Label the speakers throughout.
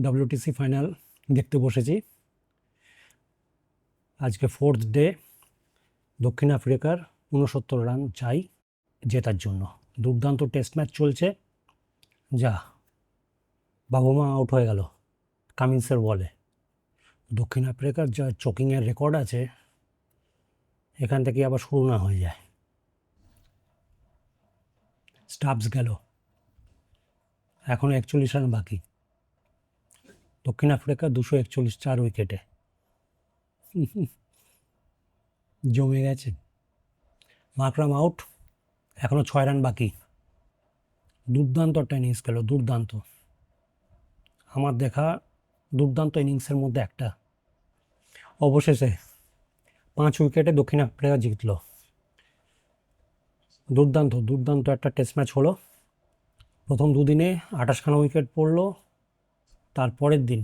Speaker 1: WTC final দেখতে বসেছি। আজকে ফোর্থ ডে দক্ষিণ আফ্রিকার উনসত্তর রান চাই জেতার জন্য। দুর্দান্ত টেস্ট ম্যাচ চলছে। যা, বাবুমা আউট হয়ে গেল কামিন্সের বলে দক্ষিণ আফ্রিকার যা চোকিংয়ের রেকর্ড আছে, এখান থেকে আবার শুরু না হয়ে যায়। স্টাফস গেল। এখনও একচল্লিশ রান বাকি। দক্ষিণ আফ্রিকা দুশো একচল্লিশ চার উইকেটে। জমে গেছে। Markram out. এখনও ছয় রান বাকি। দুর্দান্ত একটা ইনিংস খেলো, দুর্দান্ত। আমার দেখা দুর্দান্ত ইনিংসের মধ্যে একটা। অবশেষে পাঁচ উইকেটে দক্ষিণ আফ্রিকা জিতল। দুর্দান্ত দুর্দান্ত একটা টেস্ট ম্যাচ হলো। প্রথম দুদিনে আঠাশখানা উইকেট পড়ল। তারপরের দিন,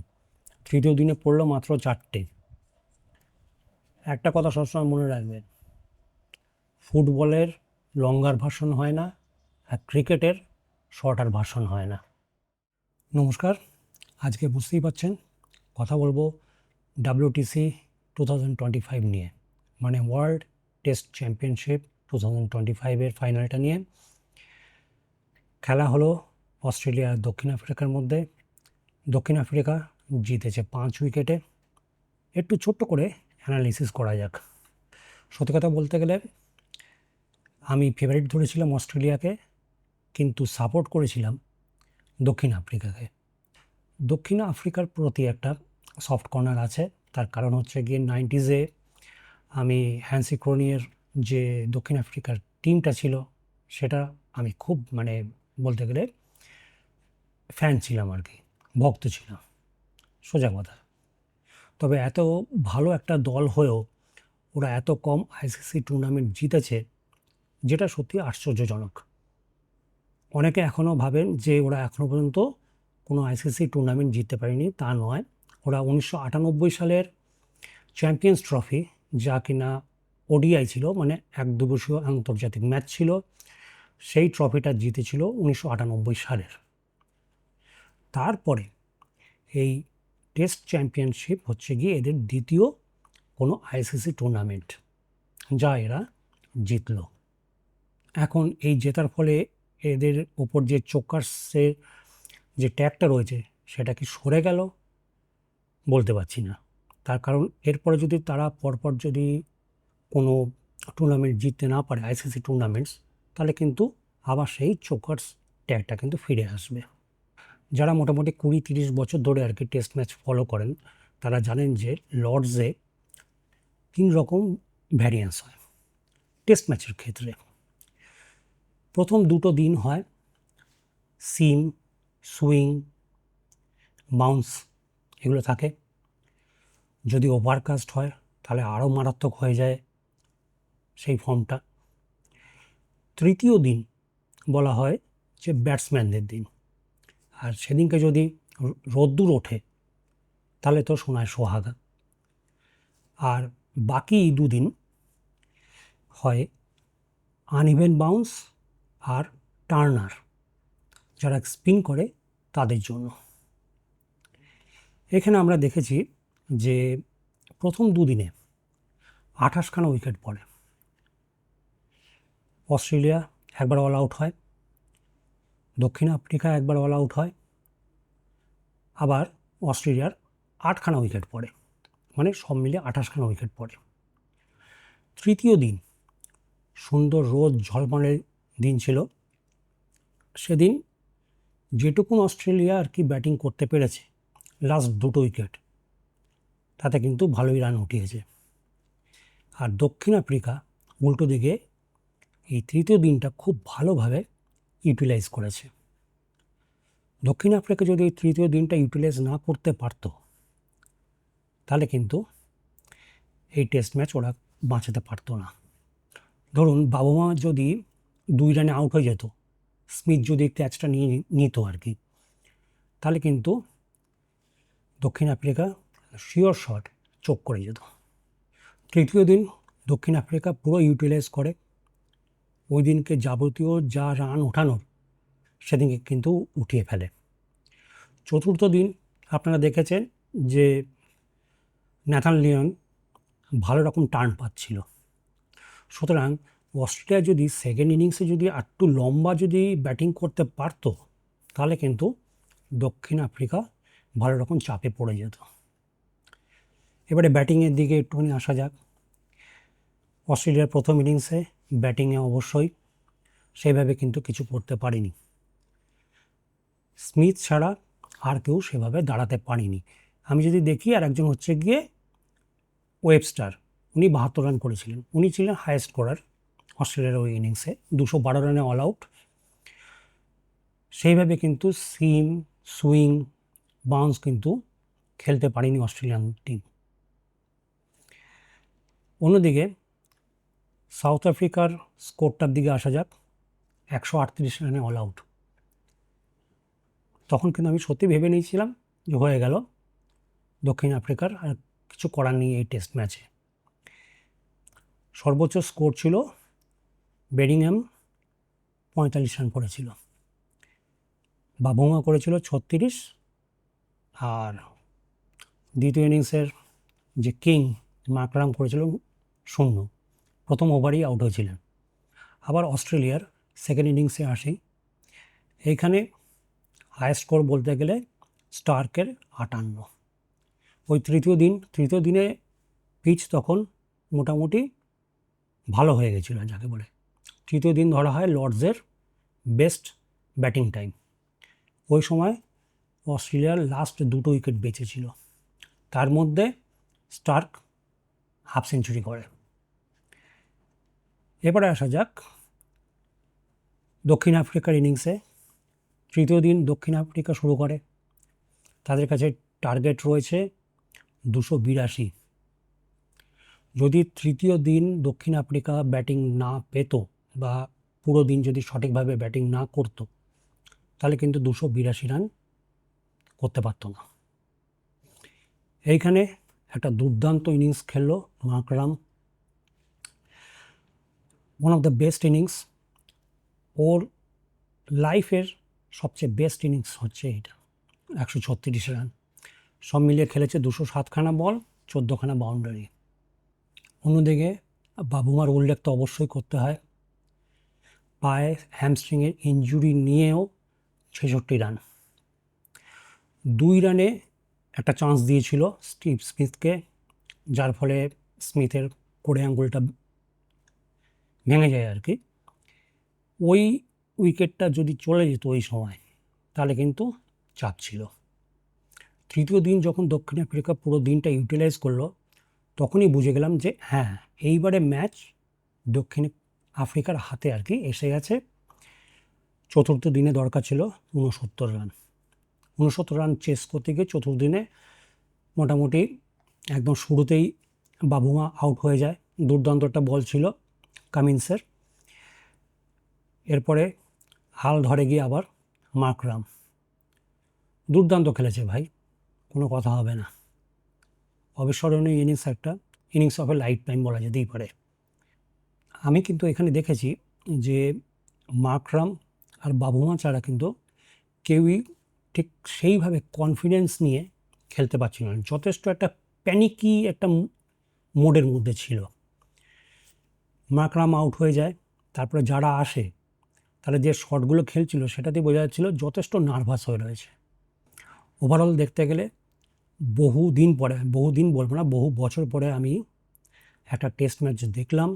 Speaker 1: তৃতীয় দিনে পড়ল মাত্র চারটে। একটা কথা সবসময় মনে রাখবেন, ফুটবলের লঙ্গার ভাষণ হয় না আর ক্রিকেটের শর্টার ভাষণ হয় না। নমস্কার, আজকে বুঝতেই পাচ্ছেন, কথা বলব WTC two thousand twenty five নিয়ে মানে world test championship two thousand twenty ফাইভের ফাইনালটা নিয়ে। খেলা হলো অস্ট্রেলিয়া আর দক্ষিণ আফ্রিকার মধ্যে দক্ষিণ আফ্রিকা জিতেছে পাঁচ উইকেটে। একটু ছোট্ট করে অ্যানালিসিস করা যাক। সত্যি কথা বলতে গেলে, আমি ফেভারিট ধরেছিলাম অস্ট্রেলিয়াকে, কিন্তু সাপোর্ট করেছিলাম দক্ষিণ আফ্রিকাকে। দক্ষিণ আফ্রিকার প্রতি একটা সফট কর্নার আছে, তার কারণ হচ্ছে গিয়ে নাইনটিজে আমি হ্যান্সি ক্রোনিয়ের যে দক্ষিণ আফ্রিকার টিমটা ছিল, সেটা আমি খুব মানে বলতে গেলে ফ্যান ছিলাম আর কি। ভক্ত ছিলাম। সোজা কথা। তবে এত ভালো একটা দল হয়েও ওরা এত কম আইসিসি টুর্নামেন্ট জিতেছে, যেটা সত্যি আশ্চর্যজনক। অনেকে এখনও ভাবেন যে ওরা এখনও পর্যন্ত কোনো আইসিসি টুর্নামেন্ট জিততে পারেনি, তা নয়। ওরা উনিশশো আটানব্বই সালের চ্যাম্পিয়ন্স ট্রফি, যা কিনা ওডিআই ছিল মানে এক দুবসীয় আন্তর্জাতিক ম্যাচ ছিল, সেই ট্রফিটা জিতেছিল উনিশশো আটানব্বই সালের। তারপরে এই টেস্ট চ্যাম্পিয়নশিপ হচ্ছে গিয়ে এদের দ্বিতীয় কোনো আইসিসি টুর্নামেন্ট, যা এরা জিতল। এখন এই জেতার ফলে এদের ওপর যে চোকার্সের যে ট্যাগটা রয়েছে, সেটা কি সরে গেল বলতে পারছি না। তার কারণ এরপরে যদি তারা পরপর যদি কোনো টুর্নামেন্ট জিততে না পারে, আইসিসি টুর্নামেন্টস, তাহলে কিন্তু আবার সেই চোকার্স ট্যাগটা কিন্তু ফিরে আসবে। যারা মোটামুটি কুড়ি তিরিশ বছর ধরে আর কি টেস্ট ম্যাচ ফলো করেন, তারা জানেন যে লর্ডসে তিন রকম ভ্যারিয়েন্স হয় টেস্ট ম্যাচের ক্ষেত্রে। প্রথম দুটো দিন হয় সিম সুইং বাউন্স এগুলো থাকে। যদি ওভারকাস্ট হয় তাহলে আরও মারাত্মক হয়ে যায় সেই ফর্মটা তৃতীয় দিন বলা হয় যে ব্যাটসম্যানদের দিন। আর সেদিনকে যদি রোদ্দুর ওঠে, তাহলে তো শোনায় সোহাগা। আর বাকি দুদিন হয় আনইভেন বাউন্স আর টার্নার যারা স্পিন করে তাদের জন্য। এখানে আমরা দেখেছি যে প্রথম দুদিনে আঠাশখানা উইকেট পড়ে। অস্ট্রেলিয়া একবার অল আউট হয়। দক্ষিণ আফ্রিকা একবার অল আউট হয়, আবার অস্ট্রেলিয়ার আটখানা উইকেট পড়ে মানে সব মিলে আঠাশখানা উইকেট পড়ে। তৃতীয় দিন, সুন্দর রোদ ঝলমলের দিন ছিল। সেদিন যেটুকুন অস্ট্রেলিয়া আর কি ব্যাটিং করতে পেরেছে লাস্ট দুটো উইকেট তাতে কিন্তু ভালোই রান উঠিয়েছে। আর দক্ষিণ আফ্রিকা উল্টো দিকে এই তৃতীয় দিনটা খুব ভালোভাবে ইউটিলাইজ করেছে। দক্ষিণ আফ্রিকা যদি এই তৃতীয় দিনটা ইউটিলাইজ না করতে পারত, তাহলে কিন্তু এই টেস্ট ম্যাচ ওরা বাঁচাতে পারতো না। ধরুন বাবা মা যদি দুই রানে আউট হয়ে যেত স্মিথ যদি ক্যাচটা নিয়ে নিত আর কি, তাহলে কিন্তু দক্ষিণ আফ্রিকা শিওর শট চোখ করে যেত। তৃতীয় দিন দক্ষিণ আফ্রিকা পুরো ইউটিলাইজ করে ওই দিনকে যাবতীয় যা রান ওঠানোর সেদিনকে কিন্তু উঠিয়ে ফেলে। চতুর্থ দিন আপনারা দেখেছেন যে ন্যাথান লিওন ভালো রকম টার্ন পাচ্ছিল। সুতরাং অস্ট্রেলিয়া যদি সেকেন্ড ইনিংসে যদি একটু লম্বা যদি ব্যাটিং করতে পারতো, তাহলে কিন্তু দক্ষিণ আফ্রিকা ভালো রকম চাপে পড়ে যেত। এবারে ব্যাটিংয়ের দিকে একটুখানি আসা যাক। অস্ট্রেলিয়ার প্রথম ইনিংসে ব্যাটিংয়ে অবশ্যই। সেভাবে কিন্তু কিছু করতে পারেনি। স্মিথ ছাড়া আর কেউ সেভাবে দাঁড়াতে পারেনি। আমি যদি দেখি আর একজন হচ্ছে গিয়ে ওয়েবস্টার উনি বাহাত্তর রান করেছিলেন। উনি ছিলেন হায়েস্ট স্কোরার অস্ট্রেলিয়ার ওই ইনিংসে দুশো বারো রানে অল আউট সেইভাবে কিন্তু সিম সুইং বাউন্স কিন্তু খেলতে পারেনি অস্ট্রেলিয়ান টিম অন্যদিকে সাউথ আফ্রিকার স্কোরটার দিকে আসা যাক। একশো আটত্রিশ রানে অল আউট তখন কিন্তু আমি সত্যি ভেবে নিয়েছিলাম যে হয়ে গেল দক্ষিণ আফ্রিকার আর কিছু করার নেই এই টেস্ট ম্যাচে সর্বোচ্চ স্কোর ছিল বেডিংহ্যাম পঁয়তাল্লিশ রান করেছিল বাবুমা করেছিল ছত্রিশ আর দ্বিতীয় ইনিংসের যে কিং, মাকরাম করেছিল শূন্য। প্রথম ওভারেই আউট হয়েছিলেন। আবার অস্ট্রেলিয়ার সেকেন্ড ইনিংসে আসি। এইখানে হায়েস্ট স্কোর বলতে গেলে স্টার্কের আটান্ন। ওই তৃতীয় দিন, তৃতীয় দিনে পিচ তখন মোটামুটি ভালো হয়ে গেছিল, যাকে বলে। তৃতীয় দিন ধরা হয় লর্ডসের বেস্ট ব্যাটিং টাইম ওই সময় অস্ট্রেলিয়ার লাস্ট দুটো উইকেট বেঁচেছিল। তার মধ্যে স্টার্ক হাফ সেঞ্চুরি করে। এবারে আসা যাক। দক্ষিণ আফ্রিকার ইনিংসে তৃতীয় দিন দক্ষিণ আফ্রিকা শুরু করে। তাদের কাছে টার্গেট রয়েছে দুশো বিরাশি। যদি তৃতীয় দিন দক্ষিণ আফ্রিকা ব্যাটিং না পেত বা পুরো দিন যদি সঠিকভাবে ব্যাটিং না করতো, তাহলে কিন্তু দুশো বিরাশি রান করতে পারতো না। এইখানে একটা দুর্দান্ত ইনিংস খেললো Markram one of the best innings ওর লাইফের সবচেয়ে বেস্ট ইনিংস হচ্ছে এটা, একশো ছত্রিশ রান সব মিলিয়ে খেলেছে দুশো সাতখানা বল চোদ্দোখানা বাউন্ডারি অন্যদিকে বাবুমার উল্লেখ তো অবশ্যই করতে হয়। পায়ে হ্যামস্ট্রিংয়ের ইঞ্জুরি নিয়েও ছেষট্টি রান দুই রানে একটা চান্স দিয়েছিল স্টিভ স্মিথকে যার ফলে স্মিথের কোড়ে আঙ্গুলটা ভেঙে যায় আর কি। ওই উইকেটটা যদি চলে যেত ওই সময়, তাহলে কিন্তু চাপ ছিল। তৃতীয় দিন যখন দক্ষিণ আফ্রিকা পুরো দিনটা ইউটিলাইজ করল, তখনই বুঝে গেলাম যে হ্যাঁ এইবারে ম্যাচ দক্ষিণ আফ্রিকার হাতে আর কি এসে গেছে। চতুর্থ দিনে দরকার ছিল ঊনসত্তর রান উনসত্তর রান চেস করতে গিয়ে চতুর্থ দিনে মোটামুটি একদম শুরুতেই বাবুমা আউট হয়ে যায়। দুর্দান্ত একটা বল ছিল। কামিন্সের এরপরে হাল ধরে গিয়ে আবার মাকরাম দুর্দান্ত খেলেছে ভাই, কোনো কথা হবে না। অবিস্মরণীয় ইনিংস একটা, innings of a lifetime বলা যেতেই পারে। আমি কিন্তু এখানে দেখেছি যে মাকরাম আর বাবুমা ছাড়া কিন্তু কেউই ঠিক সেইভাবে কনফিডেন্স নিয়ে খেলতে পারছিল না। যথেষ্ট একটা প্যানিকি একটা মোডের মধ্যে ছিল। মাকরাম আউট হয়ে যায়, তারপরে যারা আসে, তারা যে শটগুলো খেলছিল, সেটাতেই বোঝা যাচ্ছিল যথেষ্ট নার্ভাস হয়ে রয়েছে। ওভারঅল দেখতে গেলে বহু দিন পরে বহু দিন বলব না, বহু বছর পরে আমি একটা টেস্ট ম্যাচ দেখলাম,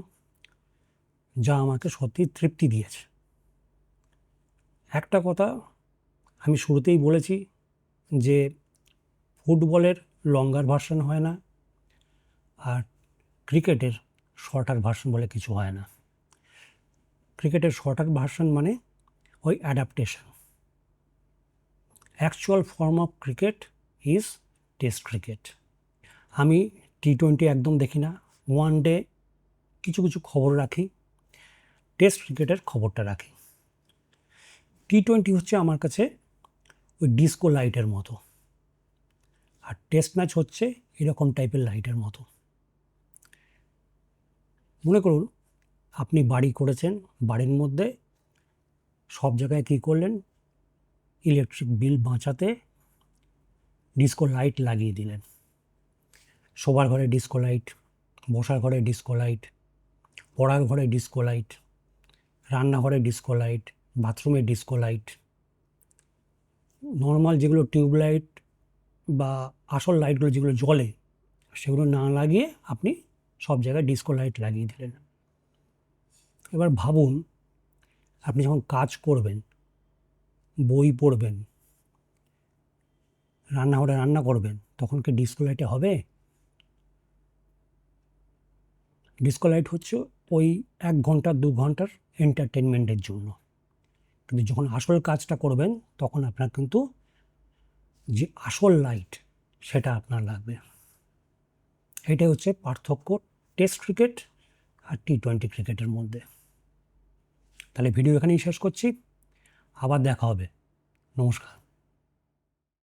Speaker 1: যা আমাকে সত্যি তৃপ্তি দিয়েছে। একটা কথা আমি শুরুতেই বলেছি যে ফুটবলের লঙ্গার ভার্সন হয় না, আর ক্রিকেটের শর্টার ভার্সন বলে কিছু হয় না। ক্রিকেটের শর্টার ভার্সন মানে ওই adaptation actual form of cricket is test cricket আমি টি টোয়েন্টি একদম দেখি না ওয়ান ডে কিছু কিছু খবর রাখি টেস্ট ক্রিকেটের খবরটা রাখি। টি টোয়েন্টি হচ্ছে আমার কাছে ওই ডিস্কো লাইটের মতো। আর টেস্ট ম্যাচ হচ্ছে এরকম টাইপের লাইটের মতো। মনে করুন, আপনি বাড়ি করেছেন, বাড়ির মধ্যে সব জায়গায় কী করলেন? ইলেকট্রিক বিল বাঁচাতে ডিস্কো লাইট লাগিয়ে দিলেন। শোবার ঘরে ডিস্কো লাইট বসার ঘরে ডিস্কো লাইট পড়ার ঘরে ডিস্কো লাইট রান্নাঘরে ডিস্কো লাইট বাথরুমে ডিস্কো লাইট নর্মাল যেগুলো টিউবলাইট বা আসল লাইটগুলো যেগুলো জ্বলে, সেগুলো না লাগিয়ে আপনি সব জায়গায় ডিস্কো লাইট লাগিয়ে দিলেন। এবার ভাবুন, আপনি যখন কাজ করবেন, বই পড়বেন, রান্নাঘরে রান্না করবেন, তখন কি ডিস্কো লাইটে হবে? ডিস্কো লাইট হচ্ছে ওই এক ঘণ্টা, দু ঘণ্টার এন্টারটেনমেন্টের জন্য। কিন্তু যখন আসল কাজটা করবেন, তখন আপনার কিন্তু যে আসল লাইট সেটা আপনার লাগবে। এটাই হচ্ছে পার্থক্য টেস্ট ক্রিকেট আর টি টোয়েন্টি ক্রিকেটের মধ্যে। তাহলে ভিডিও এখানেই শেষ করছি। আবার দেখা হবে। নমস্কার।